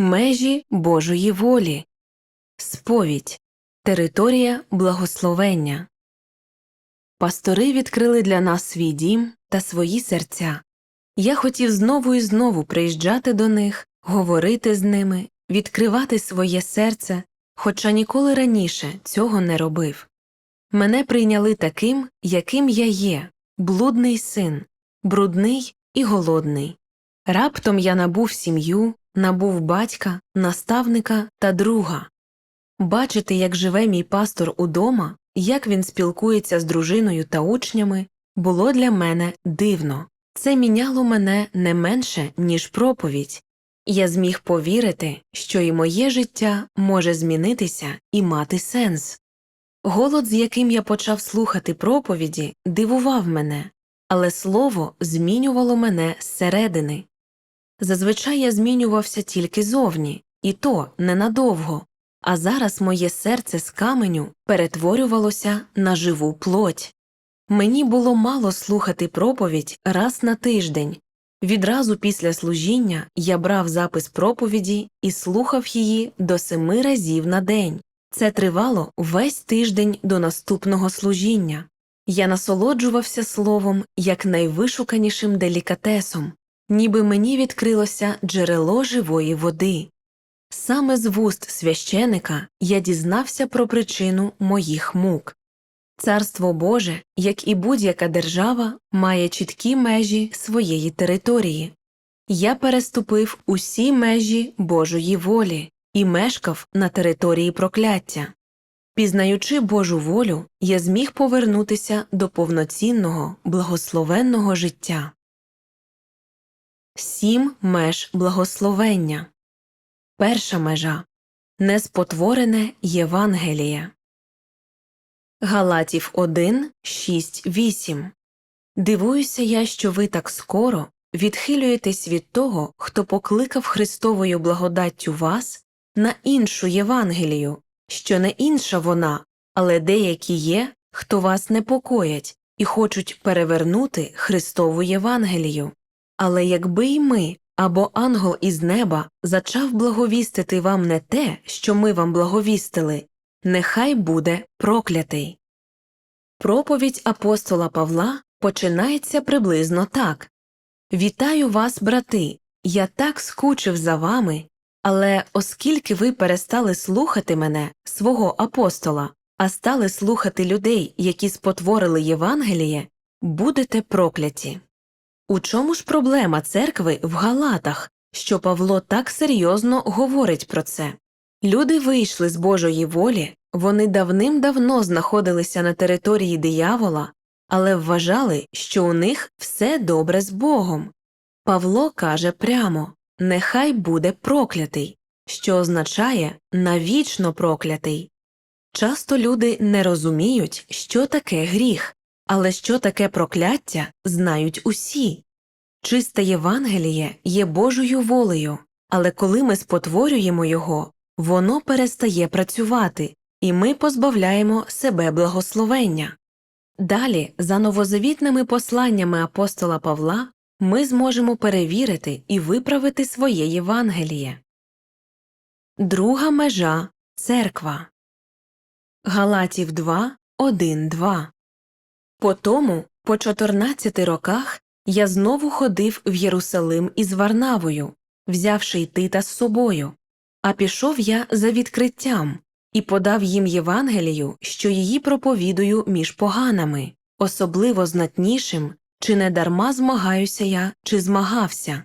Межі Божої волі. Сповідь. Територія благословення. Пастори відкрили для нас свій дім та свої серця. Я хотів знову і знову приїжджати до них, говорити з ними, відкривати своє серце, хоча ніколи раніше цього не робив. Мене прийняли таким, яким я є, блудний син, брудний і голодний. Раптом я набув сім'ю, набув батька, наставника та друга. Бачити, як живе мій пастор удома, як він спілкується з дружиною та учнями, було для мене дивно. Це міняло мене не менше, ніж проповідь. Я зміг повірити, що і моє життя може змінитися і мати сенс. Голод, з яким я почав слухати проповіді, дивував мене, але слово змінювало мене зсередини. Зазвичай я змінювався тільки зовні, і то ненадовго, а зараз моє серце з каменю перетворювалося на живу плоть. Мені було мало слухати проповідь раз на тиждень. Відразу після служіння я брав запис проповіді і слухав її до семи разів на день. Це тривало весь тиждень до наступного служіння. Я насолоджувався словом як найвишуканішим делікатесом, ніби мені відкрилося джерело живої води. Саме з вуст священика я дізнався про причину моїх мук. Царство Боже, як і будь-яка держава, має чіткі межі своєї території. Я переступив усі межі Божої волі і мешкав на території прокляття. Пізнаючи Божу волю, я зміг повернутися до повноцінного, благословенного життя. Сім меж благословення. Перша межа неспотворене Євангеліє. Галатів 1, 6, 8 Дивуюся я, що ви так скоро відхилюєтесь від того, хто покликав Христовою благодаттю вас на іншу Євангелію, що не інша вона, але деякі є, хто вас непокоять і хочуть перевернути Христову Євангелію. Але якби й ми або ангел із неба зачав благовістити вам не те, що ми вам благовістили, нехай буде проклятий. Проповідь апостола Павла починається приблизно так Вітаю вас, брати, я так скучив за вами, але оскільки ви перестали слухати мене, свого апостола, а стали слухати людей, які спотворили Євангеліє, будете прокляті. У чому ж проблема церкви в Галатах, що Павло так серйозно говорить про це? Люди вийшли з Божої волі, вони давним-давно знаходилися на території диявола, але вважали, що у них все добре з Богом. Павло каже прямо Нехай буде проклятий, що означає навічно проклятий. Часто люди не розуміють, що таке гріх, але що таке прокляття, знають усі. Чисте Євангеліє є Божою волею, але коли ми спотворюємо його, воно перестає працювати, і ми позбавляємо себе благословення. Далі, за новозавітними посланнями апостола Павла, ми зможемо перевірити і виправити своє Євангеліє. Друга межа церква Галатів 2, 1, 2 По тому, по 14 роках, я знову ходив в Єрусалим із Варнавою, взявши й Тита з собою, а пішов я за відкриттям і подав їм Євангелію, що її проповідую між поганами, особливо знатнішим, чи не дарма змагаюся я, чи змагався.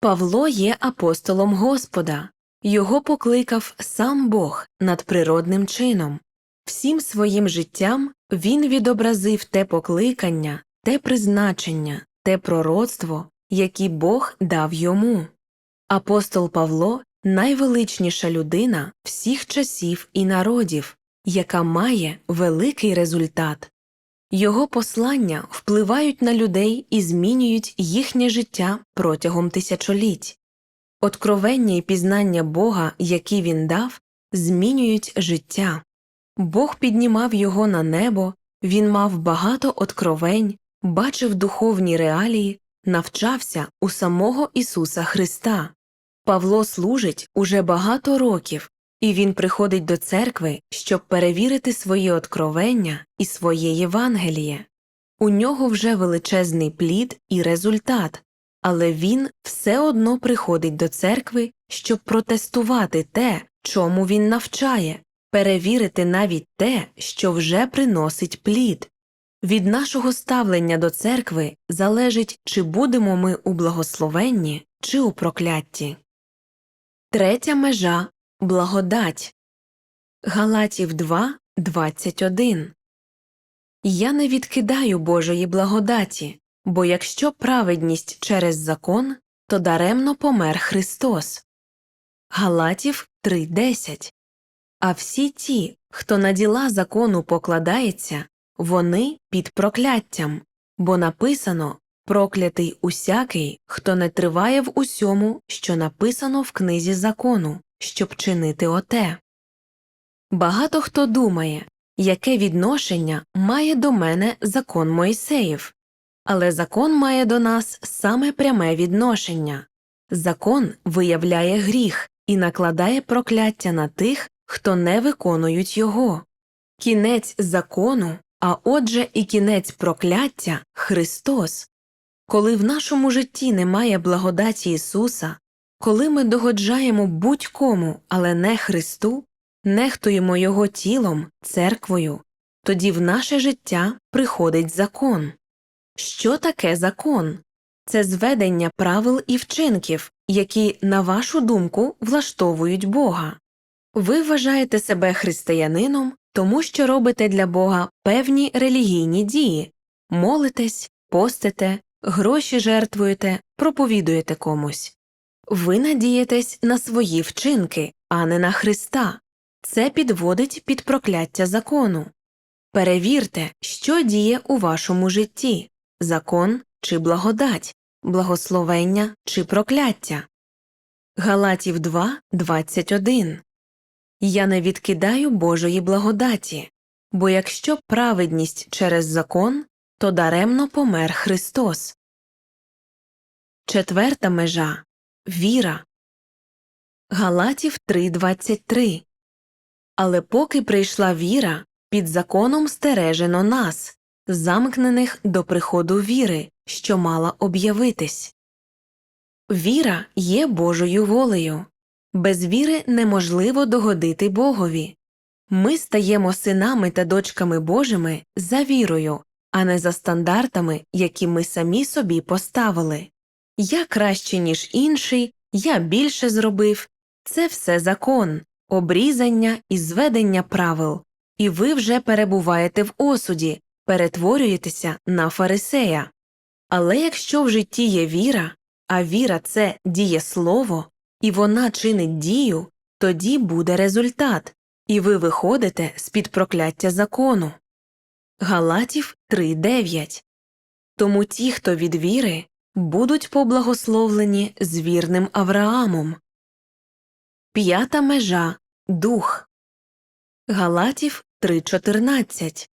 Павло є апостолом Господа, його покликав сам Бог надприродним чином. Всім своїм життям він відобразив те покликання, те призначення, те пророцтво, які Бог дав йому. Апостол Павло найвеличніша людина всіх часів і народів, яка має великий результат. Його послання впливають на людей і змінюють їхнє життя протягом тисячоліть. Откровення і пізнання Бога, які він дав, змінюють життя. Бог піднімав його на небо, він мав багато откровень, бачив духовні реалії, навчався у самого Ісуса Христа. Павло служить уже багато років, і він приходить до церкви, щоб перевірити свої откровення і своє Євангеліє. У нього вже величезний плід і результат, але він все одно приходить до церкви, щоб протестувати те, чому він навчає, перевірити навіть те, що вже приносить плід. Від нашого ставлення до церкви залежить, чи будемо ми у благословенні, чи у проклятті. Третя межа благодать. Галатів 2, 21 Я не відкидаю Божої благодаті, бо якщо праведність через закон, то даремно помер Христос. Галатів 3.10 А всі ті, хто на діла закону покладається, вони під прокляттям, бо написано проклятий усякий, хто не триває в усьому, що написано в книзі закону, щоб чинити оте. Багато хто думає, яке відношення має до мене закон Мойсеїв, але закон має до нас саме пряме відношення. Закон виявляє гріх і накладає прокляття на тих, хто не виконують його. Кінець закону, а отже і кінець прокляття Христос. Коли в нашому житті немає благодаті Ісуса, коли ми догоджаємо будь-кому, але не Христу, нехтуємо Його тілом, церквою, тоді в наше життя приходить закон. Що таке закон? Це зведення правил і вчинків, які, на вашу думку, влаштовують Бога. Ви вважаєте себе християнином, тому що робите для Бога певні релігійні дії молитесь, постите, гроші жертвуєте, проповідуєте комусь. Ви надієтесь на свої вчинки, а не на Христа. Це підводить під прокляття закону. Перевірте, що діє у вашому житті закон чи благодать, благословення чи прокляття. Галатів 2, 21 Я не відкидаю Божої благодаті, бо якщо праведність через закон, то даремно помер Христос. Четверта межа віра. Галатів 3.23 Але поки прийшла віра, під законом стережено нас, замкнених до приходу віри, що мала об'явитись. Віра є Божою волею. Без віри неможливо догодити Богові. Ми стаємо синами та дочками Божими за вірою, а не за стандартами, які ми самі собі поставили. Я краще, ніж інший, я більше зробив це все закон, обрізання і зведення правил, і ви вже перебуваєте в осуді, перетворюєтеся на фарисея. Але якщо в житті є віра, а віра це дієслово, і вона чинить дію, тоді буде результат, і ви виходите з під прокляття закону. Галатів 3.9 Тому ті, хто від віри, будуть поблагословлені з вірним Авраамом. П'ята межа дух. Галатів 3.14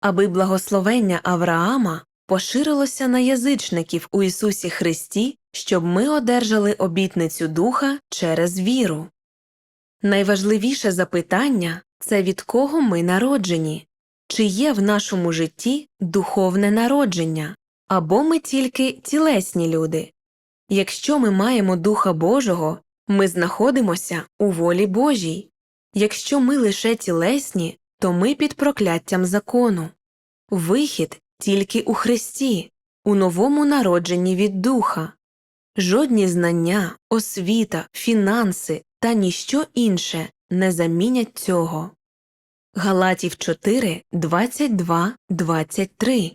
Аби благословення Авраама поширилося на язичників у Ісусі Христі, щоб ми одержали обітницю Духа через віру. Найважливіше запитання це від кого ми народжені, чи є в нашому житті духовне народження, або ми тільки тілесні люди. Якщо ми маємо Духа Божого, ми знаходимося у волі Божій. Якщо ми лише тілесні, то ми під прокляттям закону. Вихід тільки у Христі, у новому народженні від Духа. Жодні знання, освіта, фінанси та ніщо інше не замінять цього. Галатів 4, 22, 23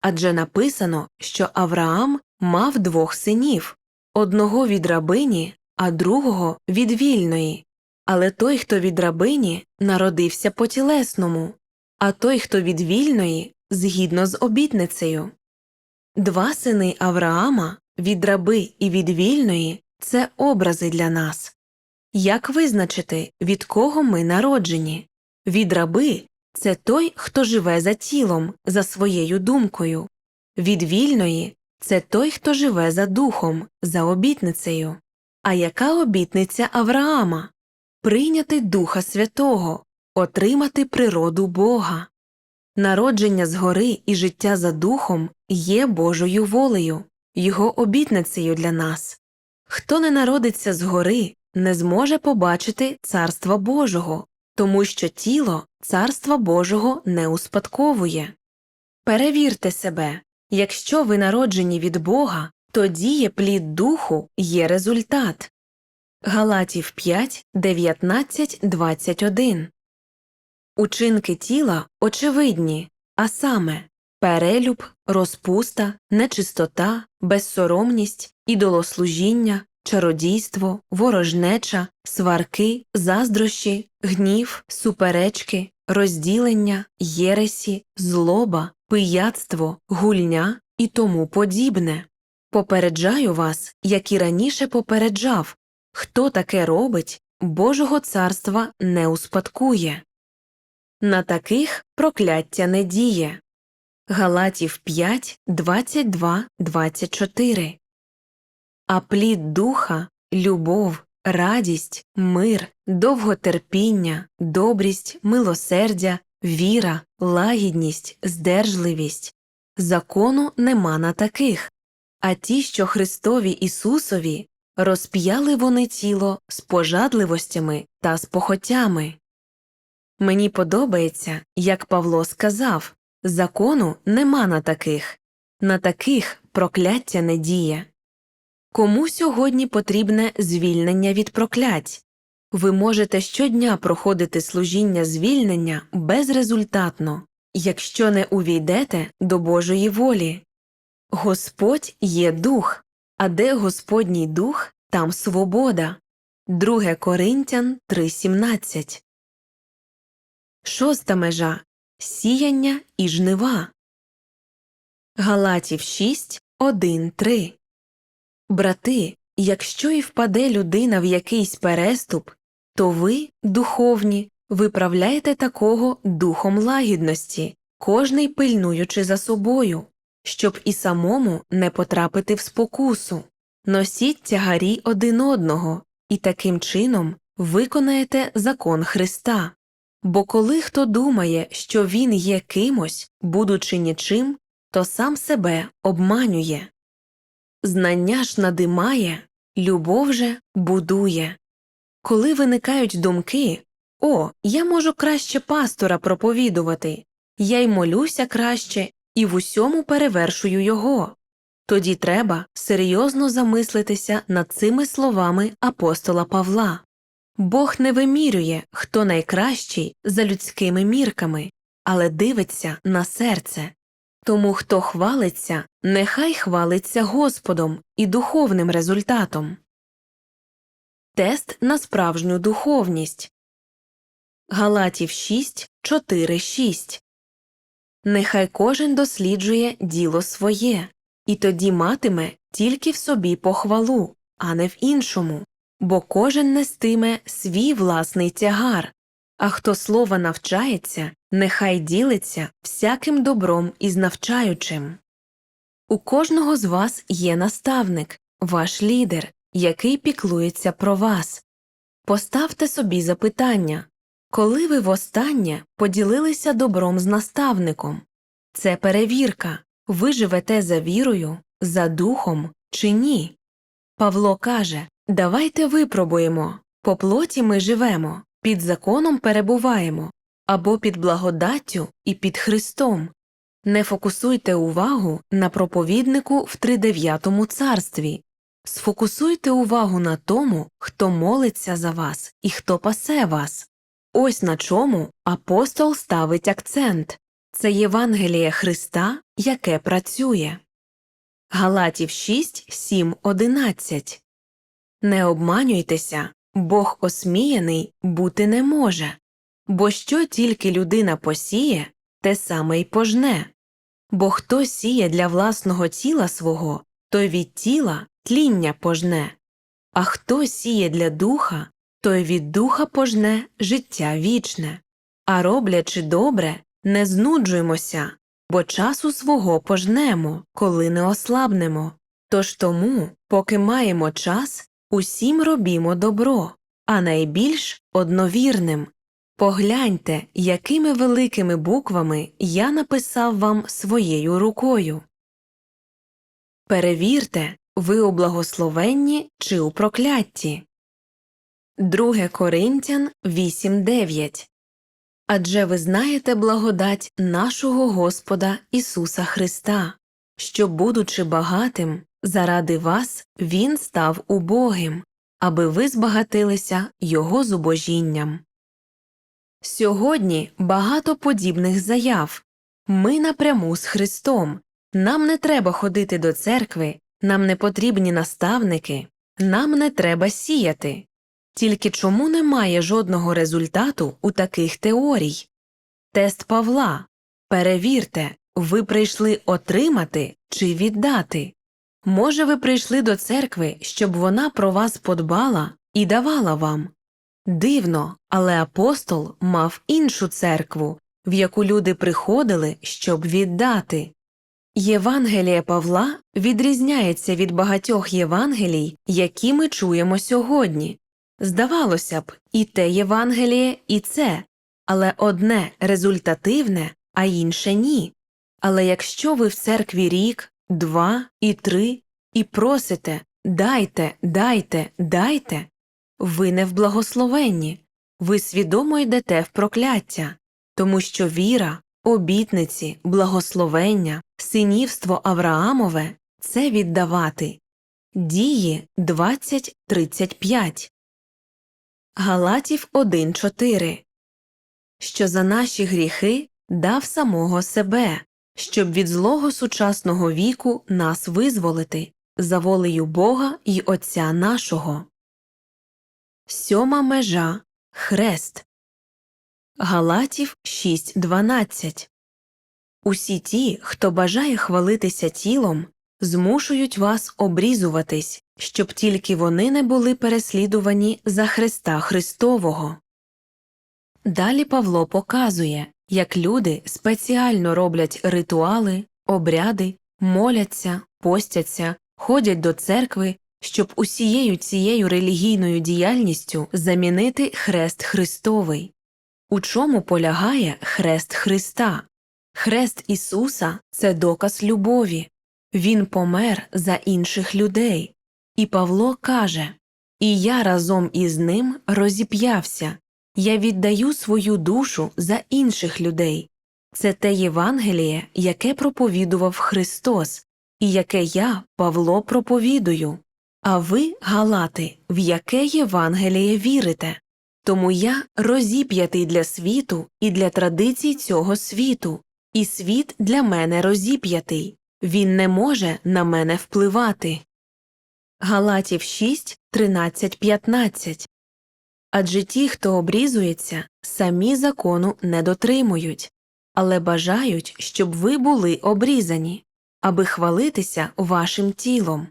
Адже написано, що Авраам мав двох синів одного від рабині, а другого від вільної. Але той, хто від рабині, народився по тілесному, а той, хто від вільної, згідно з обітницею. Два сини Авраама від раби і від вільної це образи для нас. Як визначити, від кого ми народжені? Від раби це той, хто живе за тілом, за своєю думкою, від вільної це той, хто живе за духом, за обітницею. А яка обітниця Авраама? Прийняти Духа Святого, отримати природу Бога. Народження згори і життя за духом є Божою волею, Його обітницею для нас. Хто не народиться згори, не зможе побачити Царства Божого, тому що тіло Царства Божого не успадковує. Перевірте себе якщо ви народжені від Бога, тоді є плід духу, є результат. Галатів 5, 19, 21 Учинки тіла очевидні, а саме перелюб, розпуста, нечистота, безсоромність, ідолослужіння, чародійство, ворожнеча, сварки, заздрощі, гнів, суперечки, розділення, єресі, злоба, пияцтво, гульня і тому подібне. Попереджаю вас, як і раніше попереджав, хто таке робить, Божого царства не успадкує. На таких прокляття не діє. Галатів 5, 22, 24 А плід духа любов, радість, мир, довготерпіння, добрість, милосердя, віра, лагідність, здержливість. Закону нема на таких, а ті, що Христові Ісусові, розп'яли вони тіло з пожадливостями та з похотями. Мені подобається, як Павло сказав закону нема на таких, на таких прокляття не діє. Кому сьогодні потрібне звільнення від проклять? Ви можете щодня проходити служіння звільнення безрезультатно, якщо не увійдете до Божої волі. Господь є дух, а де Господній дух, там свобода. 2 Коринтян 3.17 Шоста межа сіяння і жнива. Галатів 6, 1, 3 Брати, якщо і впаде людина в якийсь переступ, то ви, духовні, виправляєте такого духом лагідності, кожний пильнуючи за собою, щоб і самому не потрапити в спокусу. Носіть тягарі один одного і таким чином виконаєте закон Христа. Бо коли хто думає, що він є кимось, будучи нічим, то сам себе обманює. Знання ж надимає, любов же будує. Коли виникають думки О, я можу краще пастора проповідувати, я й молюся краще і в усьому перевершую його. Тоді треба серйозно замислитися над цими словами апостола Павла. Бог не вимірює, хто найкращий за людськими мірками, але дивиться на серце. Тому хто хвалиться, нехай хвалиться Господом і духовним результатом. Тест на справжню духовність Галатів 6, 4, 6 Нехай кожен досліджує діло своє, і тоді матиме тільки в собі похвалу, а не в іншому бо кожен нестиме свій власний тягар, а хто слова навчається, нехай ділиться всяким добром із навчаючим. У кожного з вас є наставник, ваш лідер, який піклується про вас. Поставте собі запитання коли ви востаннє поділилися добром з наставником? Це перевірка ви живете за вірою, за духом чи ні. Павло каже Давайте випробуємо по плоті ми живемо, під законом перебуваємо або під благодаттю і під Христом. Не фокусуйте увагу на проповіднику в тридев'ятому царстві, сфокусуйте увагу на тому, хто молиться за вас і хто пасе вас. Ось на чому апостол ставить акцент це Євангеліє Христа, яке працює. Галатів 6, 7, 11 не обманюйтеся, Бог осміяний бути не може, бо що тільки людина посіє, те саме й пожне. Бо хто сіє для власного тіла свого, той від тіла тління пожне, а хто сіє для духа, той від духа пожне життя вічне. А роблячи добре, не знуджуймося, бо часу свого пожнемо, коли не ослабнемо. Тож тому, поки маємо час, Усім робімо добро, а найбільш одновірним. Погляньте, якими великими буквами я написав вам своєю рукою. Перевірте, ви у благословенні чи у проклятті. 2 Коринтян 8.9 Адже ви знаєте благодать нашого Господа Ісуса Христа, що, будучи багатим, заради вас Він став убогим, аби ви збагатилися Його зубожінням. Сьогодні багато подібних заяв. Ми напряму з Христом. Нам не треба ходити до церкви, нам не потрібні наставники, нам не треба сіяти. Тільки чому немає жодного результату у таких теорій? Тест Павла. Перевірте, ви прийшли отримати чи віддати. Може, ви прийшли до церкви, щоб вона про вас подбала і давала вам. Дивно, але апостол мав іншу церкву, в яку люди приходили, щоб віддати. Євангеліє Павла відрізняється від багатьох Євангелій, які ми чуємо сьогодні. Здавалося б, і те Євангеліє, і це, але одне результативне, а інше ні. Але якщо ви в церкві рік, два і три і просите дайте, дайте, дайте, ви не в благословенні, ви свідомо йдете в прокляття, тому що віра, обітниці, благословення, синівство Авраамове це віддавати. Дії 20.35 Галатів 1.4 Що за наші гріхи дав самого себе, щоб від злого сучасного віку нас визволити за волею Бога й Отця нашого. Сьома межа Хрест Галатів 6.12 Усі ті, хто бажає хвалитися тілом, змушують вас обрізуватись, щоб тільки вони не були переслідувані за Христа Христового. Далі Павло показує, як люди спеціально роблять ритуали, обряди, моляться, постяться, ходять до церкви, щоб усією цією релігійною діяльністю замінити хрест Христовий. У чому полягає хрест Христа? Хрест Ісуса це доказ любові. Він помер за інших людей. І Павло каже І я разом із ним розіп'явся, я віддаю свою душу за інших людей. Це те Євангеліє, яке проповідував Христос, і яке я, Павло, проповідую. А ви, Галати, в яке Євангеліє вірите? Тому я розіп'ятий для світу і для традицій цього світу, і світ для мене розіп'ятий. Він не може на мене впливати. Галатів 6, 13, 15 Адже ті, хто обрізується, самі закону не дотримують, але бажають, щоб ви були обрізані, аби хвалитися вашим тілом.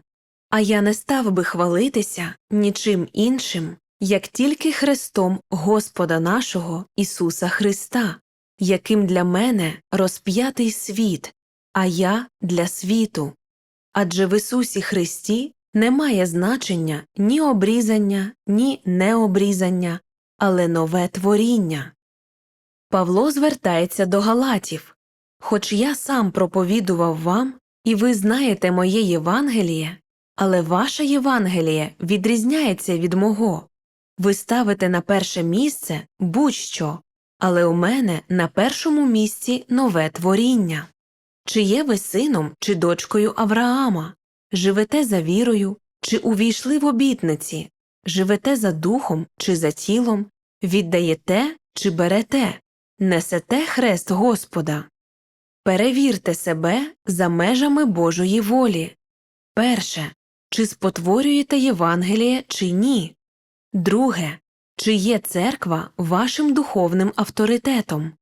А я не став би хвалитися нічим іншим, як тільки Христом Господа нашого Ісуса Христа, яким для мене розп'ятий світ, а я для світу. Адже в Ісусі Христі немає значення ні обрізання, ні необрізання, але нове творіння. Павло звертається до Галатів Хоч я сам проповідував вам, і ви знаєте моє Євангеліє, але ваше Євангеліє відрізняється від мого. Ви ставите на перше місце будь-що, але у мене на першому місці нове творіння. Чи є ви сином чи дочкою Авраама? Живете за вірою, чи увійшли в обітниці, живете за духом чи за тілом, віддаєте чи берете, несете хрест Господа. Перевірте себе за межами Божої волі. Перше. Чи спотворюєте Євангеліє чи ні? Друге. Чи є церква вашим духовним авторитетом?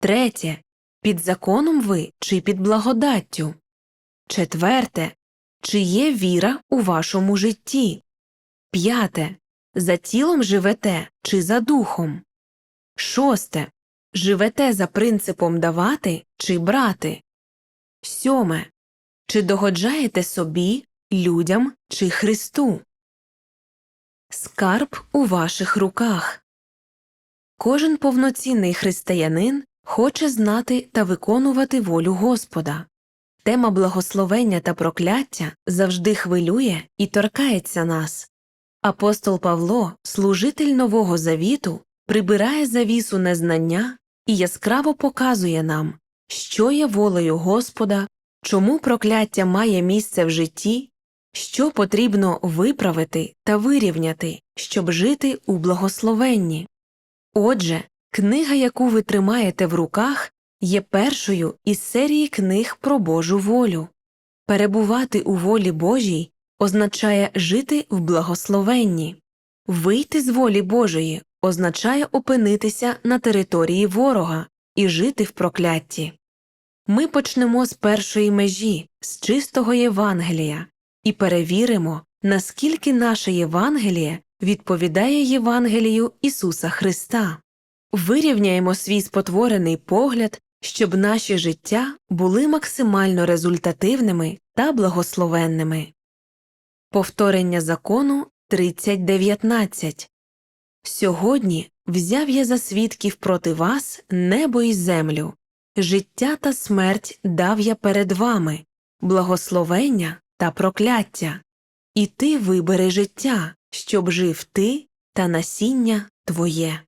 Третє. Під законом ви чи під благодаттю? Четверте. Чи є віра у вашому житті? П'яте. За тілом живете чи за духом? Шосте. Живете за принципом давати чи брати? Сьоме. Чи догоджаєте собі, людям чи Христу? скарб у ваших руках. Кожен повноцінний християнин хоче знати та виконувати волю Господа. Тема благословення та прокляття завжди хвилює і торкається нас. Апостол Павло, служитель Нового Завіту, прибирає завісу незнання і яскраво показує нам, що є волею Господа, чому прокляття має місце в житті, що потрібно виправити та вирівняти, щоб жити у благословенні. Отже, книга, яку ви тримаєте в руках, є першою із серії книг про Божу волю. Перебувати у волі Божій означає жити в благословенні. Вийти з волі Божої означає опинитися на території ворога і жити в проклятті. Ми почнемо з першої межі, з чистого Євангелія, і перевіримо, наскільки наше Євангеліє відповідає Євангелію Ісуса Христа. Вирівняємо свій спотворений погляд, щоб наші життя були максимально результативними та благословенними. Повторення закону 30.19 Сьогодні взяв я за свідків проти вас небо і землю, життя та смерть дав я перед вами, благословення та прокляття, і ти вибери життя, щоб жив ти та насіння твоє.